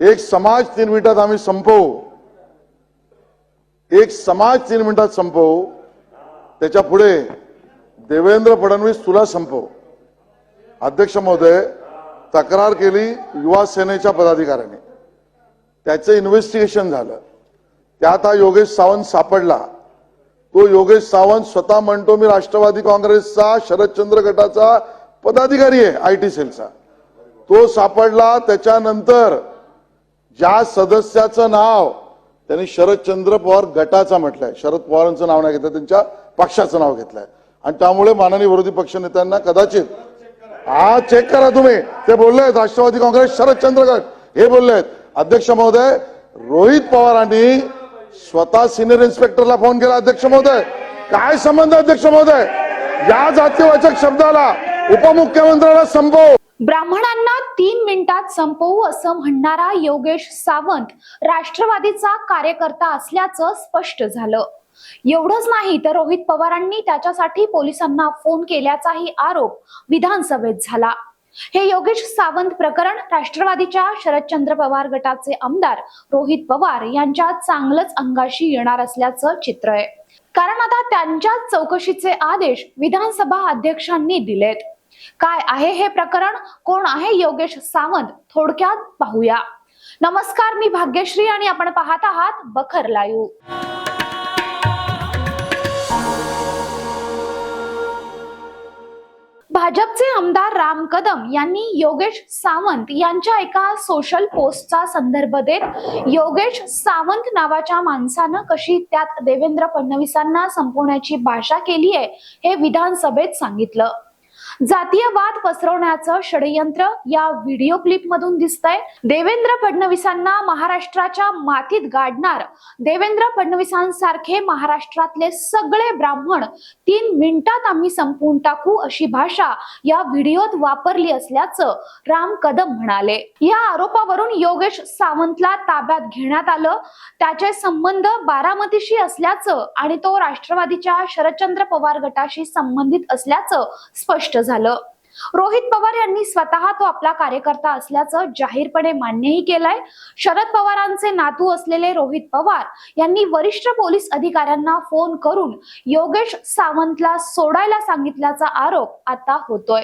एक समाज तीन मिनिटात आम्ही संपवू. एक समाज तीन मिनिटात संपवू. त्याच्या पुढे देवेंद्र फडणवीस तुला संपव. अध्यक्ष महोदय तक्रार केली युवा सेनेच्या पदाधिकाऱ्यांनी. त्याचं इन्व्हेस्टिगेशन झालं. त्यात हा योगेश सावंत सापडला. तो योगेश सावंत स्वतः म्हणतो मी राष्ट्रवादी काँग्रेसचा शरदचंद्र गटाचा पदाधिकारी आहे आय टी सेलचा. तो सापडला. त्याच्यानंतर ज्या सदस्याचं नाव त्यांनी शरदचंद्र पवार गटाचा म्हटलंय. शरद पवारांचं नाव नाही घेतलं त्यांच्या पक्षाचं नाव घेतलंय. आणि त्यामुळे माननीय विरोधी पक्षनेत्यांना कदाचित हा चेक करा तुम्ही. ते बोलले आहेत राष्ट्रवादी काँग्रेस शरदचंद्र गट. हे बोलले आहेत अध्यक्ष महोदय रोहित पवारांनी स्वतः सिनियर इन्स्पेक्टरला फोन केला अध्यक्ष महोदय. काय संबंध अध्यक्ष महोदय? या जातीवाचक शब्दाला उपमुख्यमंत्र्याला संपव. ब्राह्मणांना तीन मिनिटात संपवू असं म्हणणारा योगेश सावंत राष्ट्रवादीचा कार्यकर्ता असल्याचं स्पष्ट झालं. एवढंच नाही तर रोहित पवारांनी त्याच्यासाठी पोलिसांना फोन केल्याचाही आरोप विधानसभेत झाला. हे योगेश सावंत प्रकरण राष्ट्रवादीच्या शरदचंद्र पवार गटाचे आमदार रोहित पवार यांच्या चांगलंच अंगाशी येणार असल्याचं चित्र आहे. कारण आता त्यांच्याच चौकशीचे आदेश विधानसभा अध्यक्षांनी दिलेत. काय आहे हे प्रकरण? कोण आहे योगेश सावंत? थोडक्यात पाहूया. नमस्कार मी भाग्यश्री आणि आपण पाहत आहात बखर लाईव्ह. भाजपचे आमदार राम कदम यांनी योगेश सावंत यांच्या एका सोशल पोस्टचा संदर्भ देत योगेश सावंत नावाच्या माणसानं कशी त्यात देवेंद्र फडणवीसांना संपवण्याची भाषा केली आहे हे विधानसभेत सांगितलं. जातीयवाद पसरवण्याचं षडयंत्र या व्हिडिओ क्लिप मधून दिसतंय. देवेंद्र फडणवीसांना महाराष्ट्राच्या मातीत गाडणार. देवेंद्र फडणवीसांसारखे महाराष्ट्रातले सगळे ब्राह्मण तीन मिनिटात आम्ही संपवून टाकू अशी भाषा या व्हिडिओत वापरली असल्याचं राम कदम म्हणाले. या आरोपावरून योगेश सावंतला ताब्यात घेण्यात आलं. त्याचे संबंध बारामतीशी असल्याचं आणि तो राष्ट्रवादीच्या शरदचंद्र पवार गटाशी संबंधित असल्याचं स्पष्ट झालं. रोहित पवार यांनी स्वतः तो आपला कार्यकर्ता असल्याचं जाहीरपणे मान्यही केलंय. शरद पवारांचे नातू असलेले रोहित पवार यांनी वरिष्ठ पोलीस अधिकाऱ्यांना फोन करून योगेश सावंतला सोडायला सांगितल्याचा आरोप आता होतोय.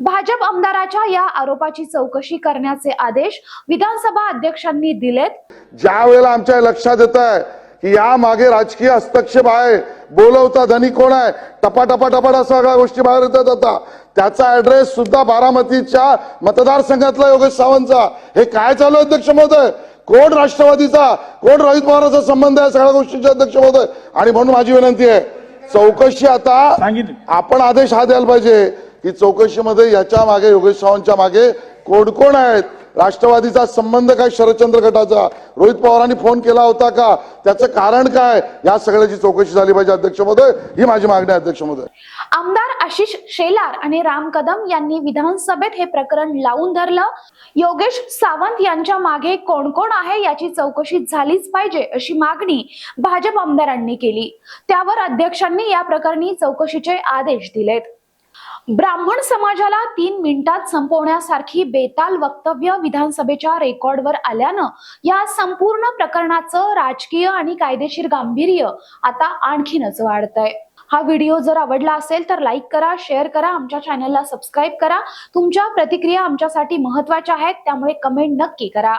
भाजप आमदाराच्या या आरोपाची चौकशी करण्याचे आदेश विधानसभा अध्यक्षांनी दिलेत. ज्या वेळेला आमच्या लक्षात येत आहे की या मागे राजकीय हस्तक्षेप आहे बोलवता धनी कोण आहे? टपा टपा टपाटा सगळ्या गोष्टी बाहेर येतात आता त्याचा ऍड्रेस सुद्धा बारामतीच्या मतदारसंघातला योगेश सावंतचा. हे काय चालू अध्यक्ष महोदय? कोण राष्ट्रवादीचा? कोण रोहित पवारांचा संबंध आहे सगळ्या गोष्टींचे अध्यक्ष महोदय? आणि म्हणून माझी विनंती आहे चौकशी आता. आपण आदेश हा द्यायला पाहिजे. की चौकशीमध्ये याच्या मागे योगेश सावंतच्या मागे कोण कोण आहेत? राष्ट्रवादीचा संबंध काय शरदचंद्र गटाचा? रोहित पवारांनी फोन केला होता का? त्याचं कारण काय? या सगळ्याची चौकशी झाली पाहिजे अध्यक्ष महोदय ही माझी मागणी आहे अध्यक्ष महोदय आमदार आशिष शेलार आणि राम कदम यांनी विधानसभेत हे प्रकरण लावून धरलं. योगेश सावंत यांच्या मागे कोण कोण आहे याची चौकशी झालीच पाहिजे अशी मागणी भाजप आमदारांनी केली. त्यावर अध्यक्षांनी या प्रकरणी चौकशीचे आदेश दिलेत. ब्राह्मण समाजाला तीन मिनिटात संपवण्यासारखी बेताल वक्तव्य विधानसभेच्या रेकॉर्डवर आल्यानं या संपूर्ण प्रकरणाचं राजकीय आणि कायदेशीर गांभीर्य आता आणखीनच वाढतंय. हा व्हिडिओ जर आवडला असेल तर लाईक करा शेअर करा आमच्या चॅनलला सबस्क्राईब करा. तुमच्या प्रतिक्रिया आमच्यासाठी महत्त्वाच्या आहेत त्यामुळे कमेंट नक्की करा.